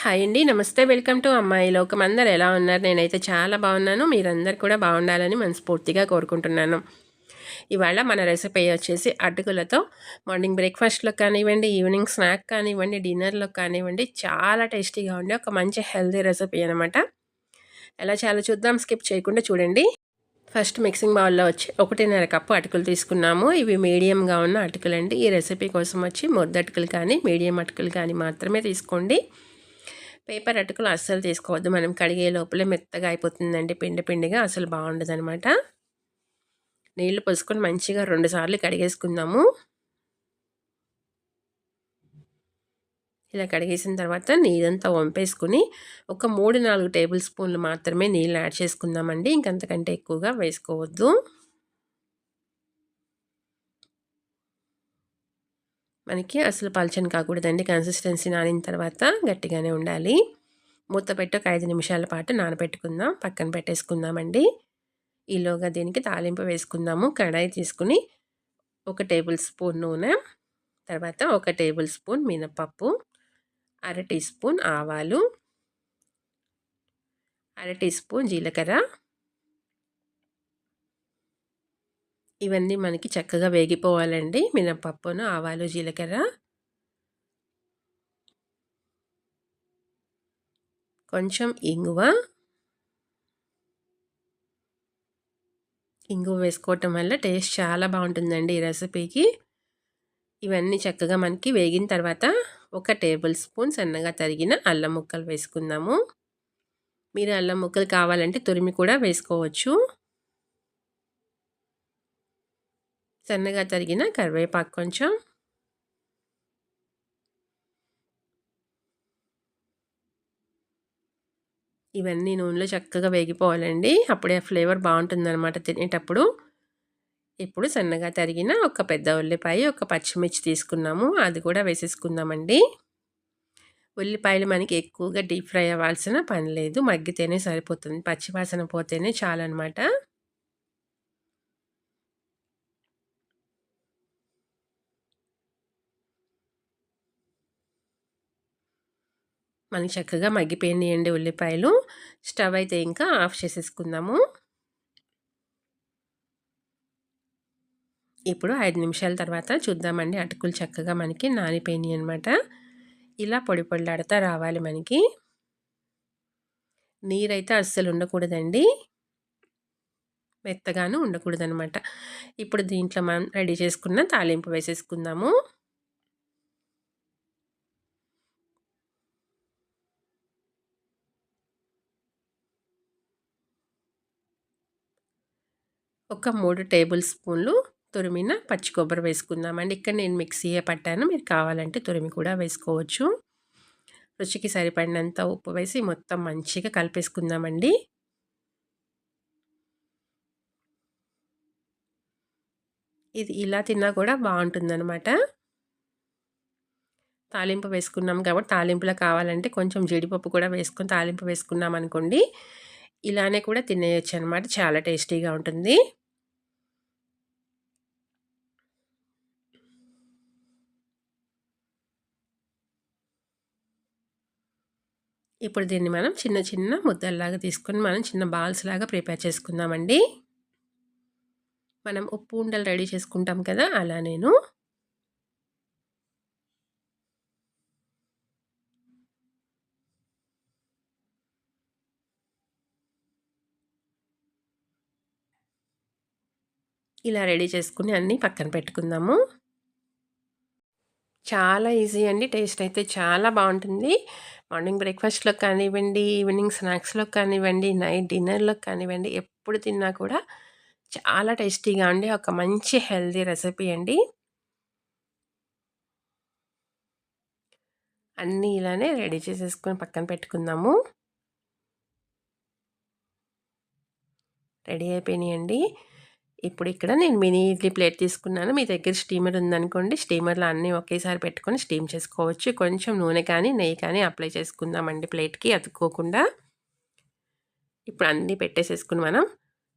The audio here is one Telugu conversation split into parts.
హాయ్ అండి. నమస్తే. వెల్కమ్ టు అమ్మాయి లోకం. అందరు ఎలా ఉన్నారు? నేనైతే చాలా బాగున్నాను. మీరందరు కూడా బాగుండాలని మనస్ఫూర్తిగా కోరుకుంటున్నాను. ఇవాళ మన రెసిపీ వచ్చేసి అటుకులతో మార్నింగ్ బ్రేక్ఫాస్ట్లో కానివ్వండి ఈవినింగ్ స్నాక్ కానివ్వండి డిన్నర్లో కానివ్వండి చాలా టేస్టీగా ఉండే ఒక మంచి హెల్దీ రెసిపీ అనమాట ఎలా చాలా చూద్దాం. స్కిప్ చేయకుండా చూడండి. ఫస్ట్ మిక్సింగ్ బౌల్లో వచ్చి ఒకటిన్నర కప్పు అటుకులు తీసుకున్నాము. ఇవి మీడియంగా ఉన్న అటుకులండి. ఈ రెసిపీ కోసం వచ్చి మొద్దటుకులు కానీ మీడియం అటుకులు కానీ మాత్రమే తీసుకోండి. పేపర్ అటుకులు అస్సలు తీసుకోవద్దు. మనం కడిగే లోపలే మెత్తగా అయిపోతుందండి. పిండి పిండిగా అసలు బాగుండదు అనమాట నీళ్ళు పోసుకొని మంచిగా రెండు సార్లు కడిగేసుకుందాము. ఇలా కడిగేసిన తర్వాత నీరంతా వంపేసుకుని ఒక మూడు నాలుగు టేబుల్ స్పూన్లు మాత్రమే నీళ్ళు యాడ్ చేసుకుందామండి. ఇంకంతకంటే ఎక్కువగా వేసుకోవద్దు. మనకి అసలు పలచని కాకూడదండి. కన్సిస్టెన్సీ నానిన తర్వాత గట్టిగానే ఉండాలి. మూత పెట్టి ఒక ఐదు నిమిషాల పాటు నానబెట్టుకుందాం. పక్కన పెట్టేసుకుందామండి. ఈలోగా దీనికి తాలింపు వేసుకుందాము. కడాయి తీసుకుని ఒక టేబుల్ స్పూన్ నూనె తర్వాత ఒక టేబుల్ స్పూన్ మినపప్పు అర టీ స్పూన్ ఆవాలు అర టీ స్పూన్ జీలకర్ర ఇవన్నీ మనకి చక్కగా వేగిపోవాలండి. మినపప్పును ఆవాలు జీలకర్ర. కొంచెం ఇంగువ. ఇంగువ వేసుకోవటం వల్ల టేస్ట్ చాలా బాగుంటుందండి ఈ రెసిపీకి. ఇవన్నీ చక్కగా మనకి వేగిన తర్వాత ఒక టేబుల్ స్పూన్ సన్నగా తరిగిన అల్లం ముక్కలు వేసుకుందాము. మీరు అల్లం ముక్కలు కావాలంటే తురిమి కూడా వేసుకోవచ్చు. సన్నగా తరిగిన కరివేపాకు కొంచెం. ఇవన్నీ నూనెలో చక్కగా వేగిపోవాలండి. అప్పుడే ఆ ఫ్లేవర్ బాగుంటుందన్నమాట తినేటప్పుడు. ఇప్పుడు సన్నగా తరిగిన ఒక పెద్ద ఉల్లిపాయ ఒక పచ్చిమిర్చి తీసుకున్నాము. అది కూడా వేసేసుకుందామండి. ఉల్లిపాయలు మనకి ఎక్కువగా డీప్ ఫ్రై అవ్వాల్సిన పని లేదు. మగ్గితేనే సరిపోతుంది. పచ్చివాసన పోతేనే చాలన్నమాట. మనకి చక్కగా మగ్గిపోయినాయండి ఉల్లిపాయలు. స్టవ్ అయితే ఇంకా ఆఫ్ చేసేసుకుందాము. ఇప్పుడు ఐదు నిమిషాల తర్వాత చూద్దామండి అటుకులు చక్కగా మనకి నానిపోయినాయి అనమాట ఇలా పొడి పొడిలాడుతూ రావాలి మనకి. నీరైతే అస్సలు ఉండకూడదండి. మెత్తగాను ఉండకూడదనమాట ఇప్పుడు దీంట్లో మనం రెడీ చేసుకున్న తాలింపు వేసేసుకుందాము. ఒక మూడు టేబుల్ స్పూన్లు తురిమిన పచ్చి కొబ్బరి వేసుకుందామండి. ఇక్కడ నేను మిక్సీయే పట్టాను. మీరు కావాలంటే తురిమి కూడా వేసుకోవచ్చు. రుచికి సరిపడినంత ఉప్పు వేసి మొత్తం మంచిగా కలిపేసుకుందామండి. ఇది ఇలా తిన్నా కూడా బాగుంటుందన్నమాట. తాలింపు వేసుకున్నాం కాబట్టి తాలింపులో కావాలంటే కొంచెం జీడిపప్పు కూడా వేసుకొని తాలింపు వేసుకున్నాం అనుకోండి ఇలానే కూడా తినేయచ్చు అనమాట చాలా టేస్టీగా ఉంటుంది. ఇప్పుడు దీన్ని మనం చిన్న చిన్న ముద్దల్లాగా తీసుకొని మనం చిన్న బాల్స్ లాగా ప్రిపేర్ చేసుకుందామండి. మనం ఉప్పు ఉండలు రెడీ చేసుకుంటాం కదా అలా నేను. ఇలా రెడీ చేసుకుని అన్నీ పక్కన పెట్టుకుందాము. చాలా ఈజీ అండి. టేస్ట్ అయితే చాలా బాగుంటుంది. మార్నింగ్ బ్రేక్ఫాస్ట్లో కానివ్వండి ఈవినింగ్ స్నాక్స్లో కానివ్వండి నైట్ డిన్నర్లో కానివ్వండి ఎప్పుడు తిన్నా కూడా చాలా టేస్టీగా ఉండి ఒక మంచి హెల్దీ రెసిపీ అండి. అన్నీ ఇలానే రెడీ చేసేసుకొని పక్కన పెట్టుకుందాము. రెడీ అయిపోయినాయండి. ఇప్పుడు ఇక్కడ నేను మినీ ఇడ్లీ ప్లేట్ తీసుకున్నాను. మీ దగ్గర స్టీమర్ ఉందనుకోండి స్టీమర్లో అన్నీ ఒకేసారి పెట్టుకొని స్టీమ్ చేసుకోవచ్చు. కొంచెం నూనె కానీ నెయ్యి కానీ అప్లై చేసుకుందామండి ప్లేట్కి అతుక్కోకుండా. ఇప్పుడు అన్నీ పెట్టేసేసుకుని మనం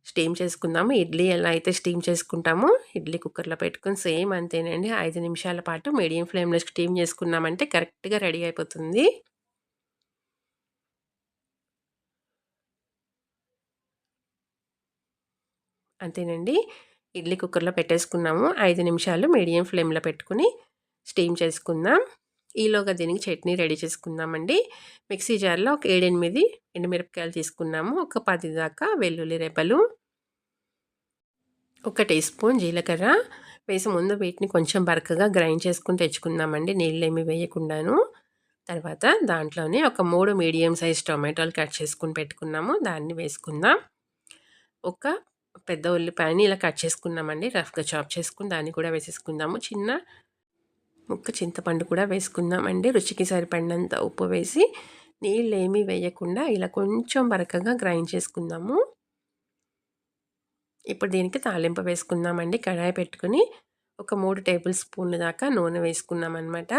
స్టీమ్ చేసుకుందాము. ఇడ్లీ ఎలా అయితే స్టీమ్ చేసుకుంటామో ఇడ్లీ కుక్కర్లో పెట్టుకుని సేమ్ అంతేనండి. ఐదు నిమిషాల పాటు మీడియం ఫ్లేమ్లో స్టీమ్ చేసుకున్నామంటే కరెక్ట్గా రెడీ అయిపోతుంది. అంతేనండి. ఇడ్లీ కుక్కర్లో పెట్టేసుకున్నాము. ఐదు నిమిషాలు మీడియం ఫ్లేమ్లో పెట్టుకుని స్టీమ్ చేసుకుందాం. ఈలోగా దీనికి చట్నీ రెడీ చేసుకుందామండి. మిక్సీ జార్లో ఒక ఏడెనిమిది ఎండుమిరపకాయలు తీసుకున్నాము. ఒక పది దాకా వెల్లుల్లి రెబ్బలు. ఒక టీ స్పూన్ జీలకర్ర. వేసి ముందు వీటిని కొంచెం బరకగా గ్రైండ్ చేసుకుని తెచ్చుకుందామండి. నీళ్ళు ఏమి వేయకుండాను. తర్వాత దాంట్లోనే ఒక మూడు మీడియం సైజ్ టొమాటోలు కట్ చేసుకుని పెట్టుకున్నాము. దాన్ని వేసుకుందాం. ఒక పెద్ద ఉల్లిపాయని ఇలా కట్ చేసుకున్నామండి. రఫ్గా చాప్ చేసుకుని దాన్ని కూడా వేసేసుకుందాము. చిన్న ముక్క చింతపండు కూడా వేసుకుందామండి. రుచికి సరిపడినంత ఉప్పు వేసి నీళ్ళు ఏమీ వేయకుండా ఇలా కొంచెం బరకగా గ్రైండ్ చేసుకుందాము. ఇప్పుడు దీనికి తాలింపు వేసుకుందామండి. కడాయి పెట్టుకుని ఒక మూడు టేబుల్ స్పూన్ల దాకా నూనె వేసుకున్నాం అనమాట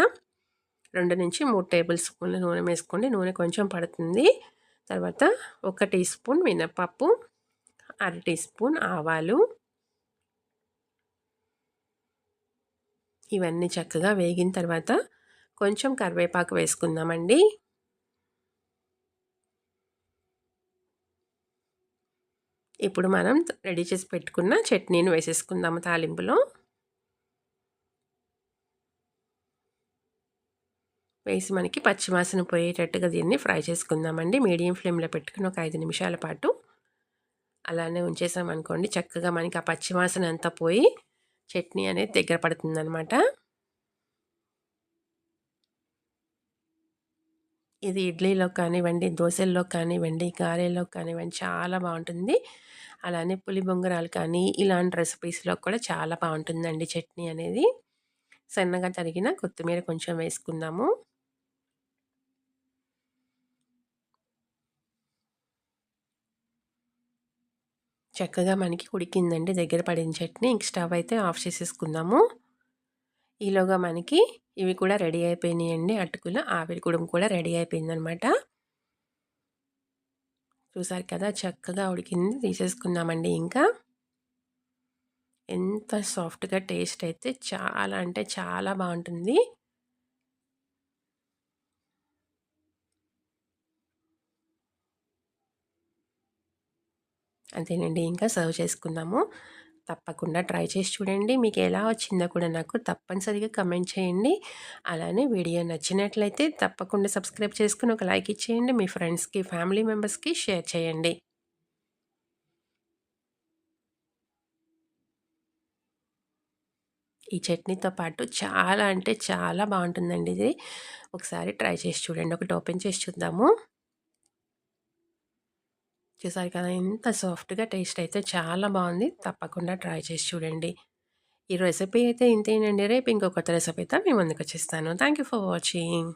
రెండు నుంచి మూడు టేబుల్ స్పూన్ల నూనె వేసుకోండి. నూనె కొంచెం పడుతుంది. తర్వాత ఒక టీ స్పూన్ మినపప్పు అర టీ స్పూన్ ఆవాలు. ఇవన్నీ చక్కగా వేగిన తర్వాత కొంచెం కరివేపాకు వేసుకుందామండి. ఇప్పుడు మనం రెడీ చేసి పెట్టుకున్న చట్నీని వేసేసుకుందాము తాలింపులో. వేసి మనకి పచ్చివాసన పోయేటట్టుగా దీన్ని ఫ్రై చేసుకుందామండి. మీడియం ఫ్లేమ్లో పెట్టుకుని ఒక ఐదు నిమిషాల పాటు. అలానే ఉంచేసామనుకోండి చక్కగా మనకి ఆ పచ్చివాసన అంతా పోయి చట్నీ అనేది దగ్గర పడుతుంది అనమాట ఇది ఇడ్లీలో కానివ్వండి దోశల్లో కానివ్వండి గారెల్లో కానివ్వండి చాలా బాగుంటుంది. అలానే పులి బొంగరాలు కానీ ఇలాంటి రెసిపీస్లో కూడా చాలా బాగుంటుందండి చట్నీ అనేది. సన్నగా తరిగిన కొత్తిమీర కొంచెం వేసుకుందాము. చక్కగా మనకి ఉడికిందండి. దగ్గర పడిన చట్నీ. ఇంక స్టవ్ అయితే ఆఫ్ చేసేసుకుందాము. ఈలోగా మనకి ఇవి కూడా రెడీ అయిపోయినాయండి. అటుకులు ఆవిరి కుడుము కూడా రెడీ అయిపోయిందనమాట. చూసారు కదా చక్కగా ఉడికింది. తీసేసుకుందామండి ఇంకా. ఎంత సాఫ్ట్గా టేస్ట్ అయితే చాలా అంటే చాలా బాగుంటుంది. అంతేనండి. ఇంకా సర్వ్ చేసుకుందాము. తప్పకుండా ట్రై చేసి చూడండి. మీకు ఎలా వచ్చిందో కూడా నాకు తప్పనిసరిగా కమెంట్ చేయండి. అలానే వీడియో నచ్చినట్లయితే తప్పకుండా సబ్స్క్రైబ్ చేసుకుని ఒక లైక్ ఇచ్చేయండి. మీ ఫ్రెండ్స్కి ఫ్యామిలీ మెంబర్స్కి షేర్ చేయండి. ఈ చట్నీతో పాటు చాలా అంటే చాలా బాగుంటుందండి ఇది. ఒకసారి ట్రై చేసి చూడండి. ఒకటి ఓపెన్ చేసి చూద్దాము. చూసారు కదా ఎంత సాఫ్ట్గా టేస్ట్ అయితే చాలా బాగుంది. తప్పకుండా ట్రై చేసి చూడండి. ఈ రెసిపీ అయితే ఇంతేనండి. రేపు ఇంకొక రెసిపీతో మేము ముందుకు వచ్చేస్తాను. Thank you for watching.